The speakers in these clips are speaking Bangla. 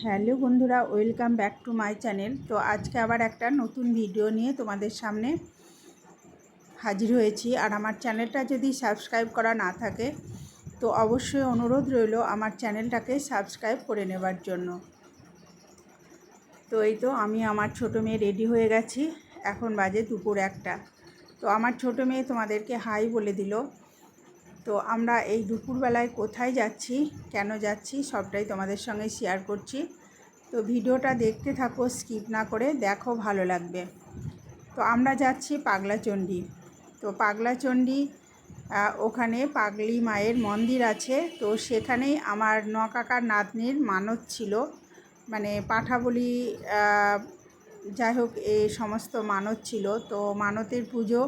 হ্যালো বন্ধুরা, welcome back to my channel. তো আজকে আবার একটা নতুন ভিডিও নিয়ে তোমাদের সামনে হাজির হয়েছি। আর আমার চ্যানেলটা যদি সাবস্ক্রাইব করা না থাকে, তো অবশ্যই অনুরোধ রইল আমার চ্যানেলটাকে সাবস্ক্রাইব করে নেবার জন্য। তো এই তো আমি আমার ছোটো মেয়ে রেডি হয়ে গেছি। এখন বাজে দুপুর একটা। তো আমার ছোটো মেয়ে তোমাদেরকে হাই বলে দিল। তো আমরা এই দুপুরবেলায় কোথায় যাচ্ছি, কেন যাচ্ছি, সবটাই তোমাদের সঙ্গে শেয়ার করছি। তো ভিডিওটা দেখতে থাকো স্কিপ না করে দেখো, ভালো লাগবে। তো আমরা যাচ্ছি পাগলাচণ্ডী। তো পাগলাচণ্ডী ওখানে পাগলি মায়ের মন্দির আছে। তো সেখানেই আমার নকাকার নাতনির মানত ছিল। মানে পাঠাবলি যাই হোক এই সমস্ত মানত ছিল। তো মানতের পুজো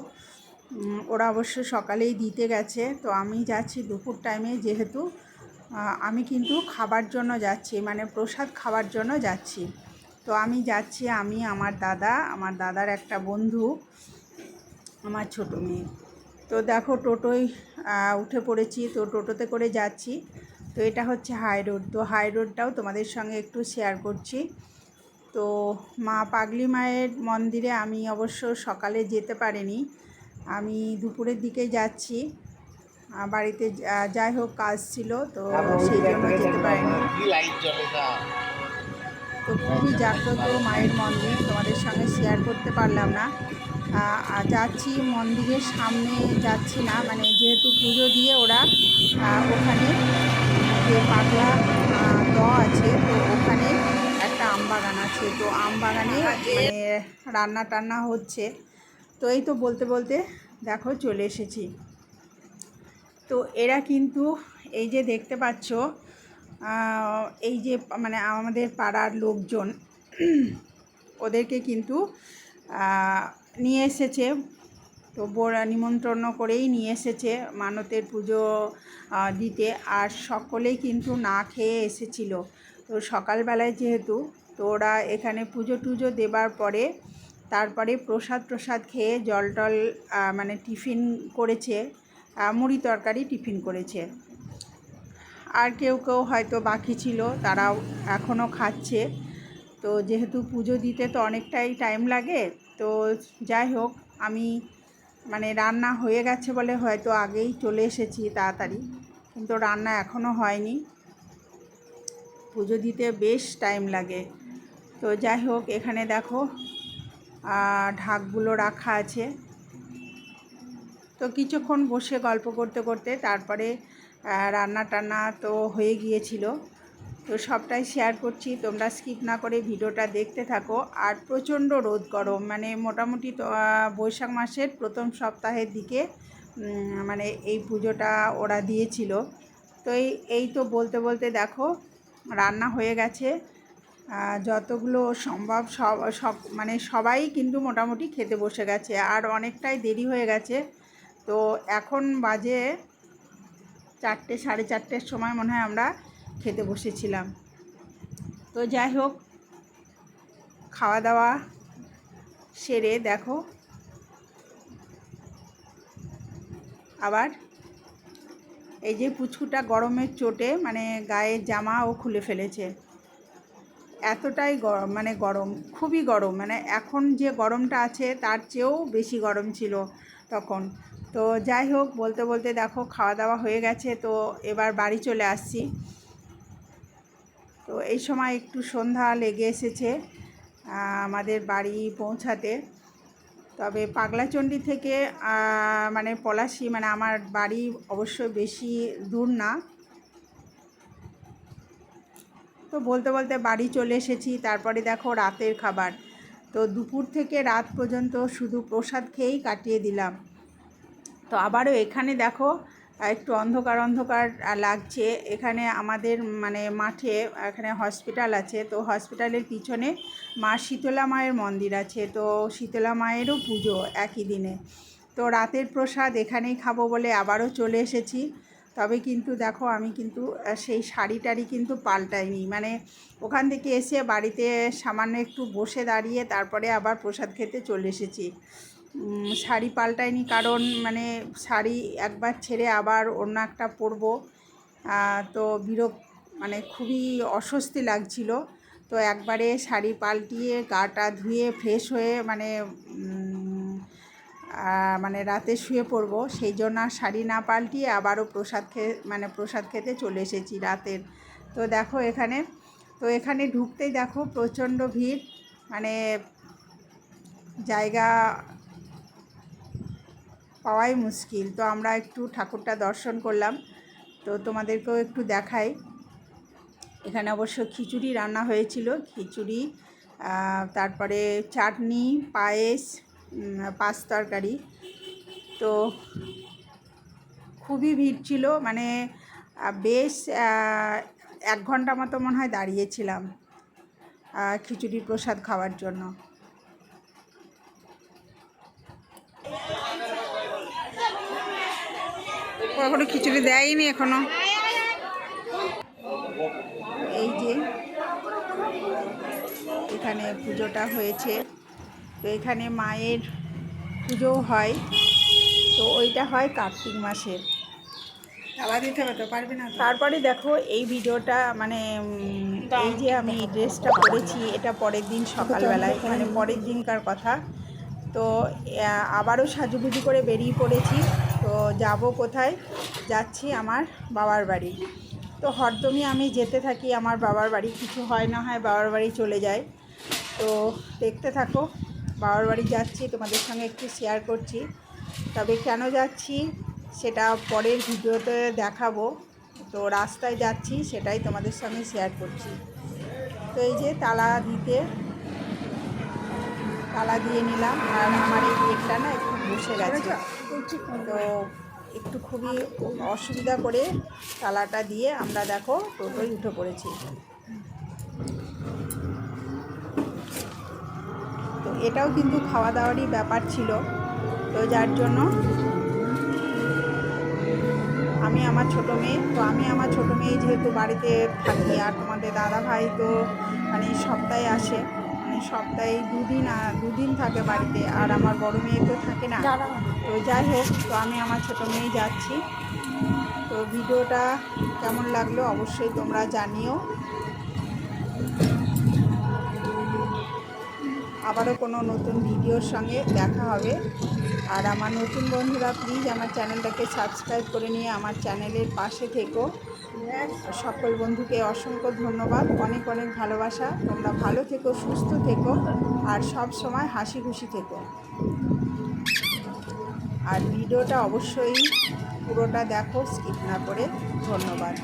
ওরা অবশ্য সকালেই দিতে গেছে, তো আমি যাচ্ছি দুপুর টাইমে যেহেতু আমি কিন্তু খাবার জন্য যাচ্ছি মানে প্রসাদ খাবার জন্য যাচ্ছি। তো আমি যাচ্ছি, আমি, আমার দাদা, আমার দাদার একটা বন্ধু, আমার ছোটো মেয়ে। তো দেখো টোটোয় উঠে পড়েছি, তো টোটোতে করে যাচ্ছি। তো এটা হচ্ছে হাই রোড তো হাই রোডটাও তোমাদের সঙ্গে একটু শেয়ার করছি। তো মা পাগলি মায়ের মন্দিরে আমি অবশ্য সকালে যেতে পারিনি আমি দুপুরের দিকে যাচ্ছি। বাড়িতে যাই হোক কাজ ছিল তো সেই জন্য যেতে পারিনি। তো? খুবই জাগ্রত মায়ের মন্দির তোমাদের সঙ্গে শেয়ার করতে পারলাম না। যাচ্ছি মন্দিরের সামনে যাচ্ছি না মানে যেহেতু পুজো দিয়ে ওরা ওখানে যে পাগলা দ আছে তো ওখানে একটা আম বাগান আছে। তো আম বাগানে মানে রান্না টান্না হচ্ছে। তো এই তো বলতে বলতে দেখো চলে এসেছি। তো এরা কিন্তু এই যে দেখতে পাচ্ছ এই যে মানে আমাদের পাড়ার লোকজন ওদেরকে কিন্তু নিয়ে এসেছে। তো বোরা নিমন্ত্রণ করেই নিয়ে এসেছে মানতের পুজো দিতে আর সকলেই কিন্তু না খেয়ে এসেছিল। তো সকালবেলায় যেহেতু, তো ওরা এখানে পুজো টুজো দেবার পরে তারপরে প্রসাদ প্রসাদ খেয়ে জল টল মানে টিফিন করেছে মুড়ি তরকারি টিফিন করেছে। আর কেউ কেউ হয়তো বাকি ছিল, তারাও এখনও খাচ্ছে। তো যেহেতু পুজো দিতে তো অনেকটাই টাইম লাগে, তো যাই হোক, আমি মানে রান্না হয়ে গেছে বলে হয়তো আগেই চলে এসেছি তাড়াতাড়ি, কিন্তু রান্না এখনও হয়নি। পুজো দিতে বেশ টাইম লাগে। তো যাই হোক, এখানে দেখো ঢাকগুলো রাখা আছে। তো কিছুক্ষণ বসে গল্প করতে করতে তারপরে রান্না টান্না তো হয়ে গিয়েছিল। তো সবটাই শেয়ার করছি। তোমরা স্কিপ না করে ভিডিওটা দেখতে থাকো। আর প্রচণ্ড রোদ গরম। মানে মোটামুটি তো বৈশাখ মাসের প্রথম সপ্তাহের দিকে মানে এই পুজোটা ওরা দিয়েছিল। তো এই এই তো বলতে বলতে দেখো, রান্না হয়ে গেছে। যতগুলো সম্ভব সব সব মানে সবাই কিন্তু মোটামুটি খেতে বসে গেছে, আর অনেকটাই দেরি হয়ে গেছে। তো এখন বাজে চারটে, সাড়ে চারটের সময় মনে হয় আমরা খেতে বসেছিলাম। তো যাই হোক, খাওয়া দাওয়া সেরে দেখো। আবার এই যে পুচকুটা গরমের চোটে মানে গায়ের জামাও খুলে ফেলেছে। এতটাই গরম মানে গরম, খুবই গরম। মানে এখন যে গরমটা আছে, তার চেয়েও বেশি গরম ছিল তখন। তো যাই হোক, বলতে বলতে দেখো খাওয়া দাওয়া হয়ে গেছে, তো এবার বাড়ি চলে আসছি। তো এই সময় একটু সন্ধ্যা লেগে এসেছে আমাদের বাড়ি পৌঁছাতে। তবে পাগলাচণ্ডী থেকে মানে পলাশি মানে আমার বাড়ি অবশ্য বেশি দূর না। তো বলতে বলতে বাড়ি চলে এসেছি। তারপরে দেখো রাতের খাবার। তো দুপুর থেকে রাত পর্যন্ত শুধু প্রসাদ খেয়েই কাটিয়ে দিলাম। তো আবারও এখানে দেখো, একটু অন্ধকার অন্ধকার লাগছে। এখানে আমাদের মানে মাঠে, এখানে হসপিটাল আছে। তো হসপিটালের পিছনে মা শীতলা মায়ের মন্দির আছে। তো শীতলা মায়েরও পুজো একই দিনে। তো রাতের প্রসাদ এখানেই খাব বলে আবারও চলে এসেছি। তবে কিন্তু দেখো, আমি কিন্তু সেই শাড়ি টাড়ি কিন্তু পাল্টাইনি। মানে ওখান থেকে এসে বাড়িতে সামান্য একটু বসে দাঁড়িয়ে তারপরে আবার প্রসাদ খেতে চলে এসেছি। শাড়ি পাল্টাইনি কারণ মানে শাড়ি একবার ছেড়ে আবার অন্য একটা পরবো তো বিরক মানে খুবই অস্বস্তি লাগছিল। তো একবারে শাড়ি পাল্টিয়ে গাটা ধুয়ে ফ্রেশ হয়ে মানে মানে রাতে শুয়ে পড়ব। সেই জন্য আর শাড়ি না পাল্টিয়ে আবারও প্রসাদ খেয়ে মানে প্রসাদ খেতে চলে এসেছি রাতের। তো দেখো এখানে, তো এখানে ঢুকতেই দেখো প্রচণ্ড ভিড়। মানে জায়গা পাওয়াই মুশকিল। তো আমরা একটু ঠাকুরটা দর্শন করলাম। তো তোমাদেরকেও একটু দেখাই। এখানে অবশ্য খিচুড়ি রান্না হয়েছিল। খিচুড়ি তারপরে চাটনি, পায়েস পাঁচ তরকারি। তো খুবই ভিড় ছিল মানে বেশ এক ঘণ্টা মতো মনে হয় দাঁড়িয়েছিলাম খিচুড়ি প্রসাদ খাওয়ার জন্য। এখনও খিচুড়ি দেয়নি এখনও? এই যে, এখানে পুজোটা হয়েছে। তো এখানে মায়ের পুজোও হয়। তো ওইটা হয় কার্তিক মাসের। দিতে হবে তো পারবি না তারপরে দেখো এই ভিডিওটা মানে এই যে আমি ড্রেসটা পরেছি এটা পরের দিন সকালবেলায় মানে পরের দিনকার কথা। তো আবারও সাজুগুজু করে বেরিয়ে পড়েছি। তো যাব কোথায়? যাচ্ছি আমার বাবার বাড়ি। তো হরদমই আমি যেতে থাকি আমার বাবার বাড়ি কিছু হয় না হয় বাবার বাড়ি চলে যায়। তো দেখতে থাকো। বাবার বাড়ি যাচ্ছি, তোমাদের সঙ্গে একটু শেয়ার করছি। তবে কেন যাচ্ছি সেটা পরের ভিডিওতে দেখাবো। তো রাস্তায় যাচ্ছি সেটাই তোমাদের সঙ্গে শেয়ার করছি। তো এই যে তালা দিতে, তালা দিয়ে নিলাম। আর আমার এই গেটটা না একটু বসে গেছে। তো একটু খুবই অসুবিধা করে তালাটা দিয়ে আমরা দেখো টোটোয় উঠে পড়েছি। এটাও কিন্তু খাওয়া দাওয়ারই ব্যাপার ছিল। তো যার জন্য আমি আমার ছোট মেয়ে তো আমি আমার ছোট মেয়ে যেহেতু বাড়িতে থাকি আর তোমাদের দাদা ভাই তো মানে সপ্তাহে আসে মানে সপ্তাহে দুদিন দুদিন থাকে বাড়িতে আর আমার বড় মেয়ে তো থাকে না। তো যাই হোক তো আমি আমার ছোট মেয়ে যাচ্ছি। তো ভিডিওটা কেমন লাগল অবশ্যই তোমরা জানিও। আবারও কোনো নতুন ভিডিওর সঙ্গে দেখা হবে। আর আমার নতুন বন্ধুরা প্লিজ আমার চ্যানেলটাকে সাবস্ক্রাইব করে নিয়ে আমার চ্যানেলের পাশে থেকো। সকল বন্ধুকে অসংখ্য ধন্যবাদ। অনেক অনেক ভালোবাসা। তোমরা ভালো থেকো, সুস্থ থেকো, আর সব সময় হাসি খুশি থেকো। আর ভিডিওটা অবশ্যই পুরোটা দেখো স্কিপ না করে। ধন্যবাদ।